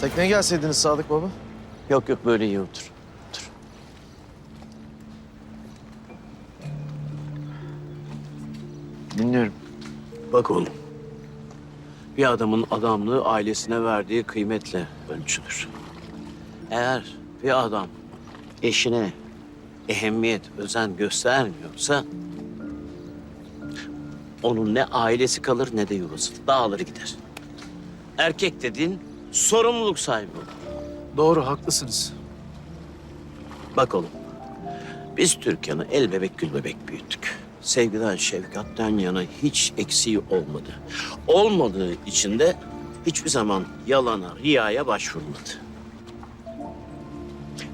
Tekneye gelseydiniz Sadık Baba. Yok yok böyle iyi otur. Otur. Dinliyorum. Bak oğlum. Bir adamın adamlığı ailesine verdiği kıymetle ölçülür. Eğer bir adam eşine ehemmiyet, özen göstermiyorsa... ...onun ne ailesi kalır ne de yuvası. Dağılır gider. Erkek dediğin sorumluluk sahibi olur. Doğru, haklısınız. Bak oğlum, biz Türkan'ı el bebek gül bebek büyüttük. Sevgiden, şefkatten yana hiç eksiği olmadı. Olmadığı için de hiçbir zaman yalana, riyaya başvurmadı.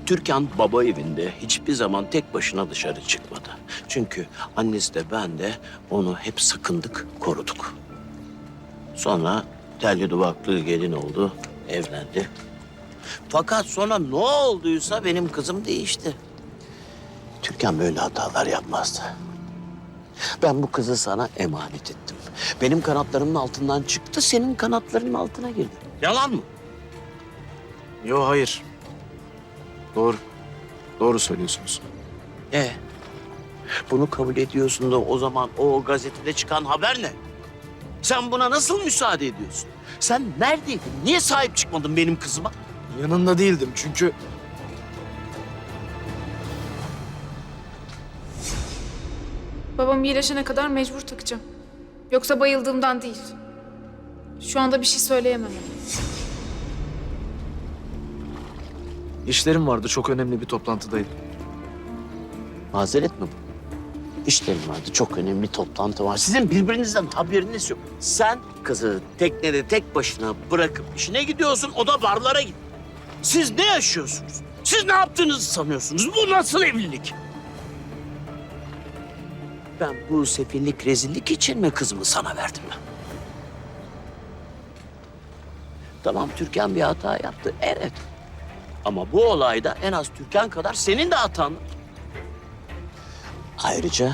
Türkan baba evinde hiçbir zaman tek başına dışarı çıkmadı. Çünkü annesi de ben de onu hep sakındık, koruduk. Sonra telli duvaklı gelin oldu, evlendi. Fakat sonra ne olduysa benim kızım değişti. Türkan böyle hatalar yapmazdı. Ben bu kızı sana emanet ettim. Benim kanatlarımın altından çıktı, senin kanatlarının altına girdi. Yalan mı? Yo, hayır. Doğru. Doğru söylüyorsunuz. E bunu kabul ediyorsun da o zaman o gazetede çıkan haber ne? Sen buna nasıl müsaade ediyorsun? Sen neredeydin? Niye sahip çıkmadın benim kızıma? Yanında değildim çünkü... Babam iyileşene kadar mecbur takacağım. Yoksa bayıldığımdan değil. Şu anda bir şey söyleyemem. işlerim vardı, çok önemli bir toplantıdaydım. Mazeret mi bu? İşlerim vardı. Çok önemli toplantı var. Sizin birbirinizden haberiniz yok. Sen kızı teknede tek başına bırakıp işine gidiyorsun. O da barlara gidiyor. Siz ne yaşıyorsunuz? Siz ne yaptığınızı sanıyorsunuz? Bu nasıl evlilik? Ben bu sefillik, rezillik için mi kızımı sana verdim ben? Tamam Türkan bir hata yaptı. Evet. Ama bu olayda en az Türkan kadar senin de hatan. var. Ayrıca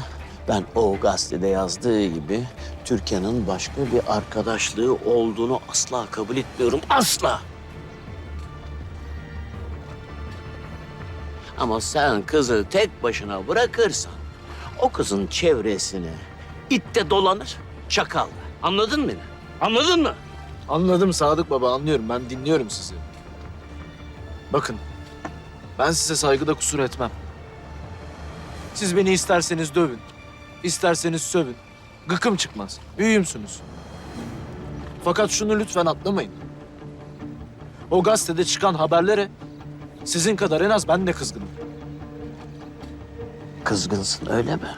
ben o gazetede yazdığı gibi Türkan'ın başka bir arkadaşlığı olduğunu asla kabul etmiyorum. Asla. Ama sen kızı tek başına bırakırsan o kızın çevresine it de dolanır, çakal. da. Anladın beni? Anladın mı? Anladım Sadık Baba, anlıyorum. Ben dinliyorum sizi. Bakın, ben size saygıda kusur etmem. Siz beni isterseniz dövün, isterseniz sövün. Gıkım çıkmaz. Büyüğümsünüz. Fakat şunu lütfen atlamayın. O gazetede çıkan haberlere sizin kadar en az ben de kızgınım. Kızgınsın öyle mi?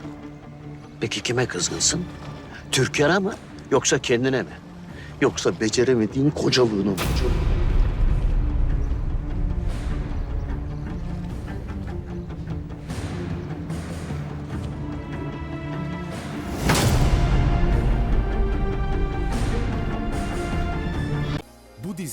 Peki kime kızgınsın? Türkan'a mı yoksa kendine mi? Yoksa beceremediğin kocalığına mı? Bu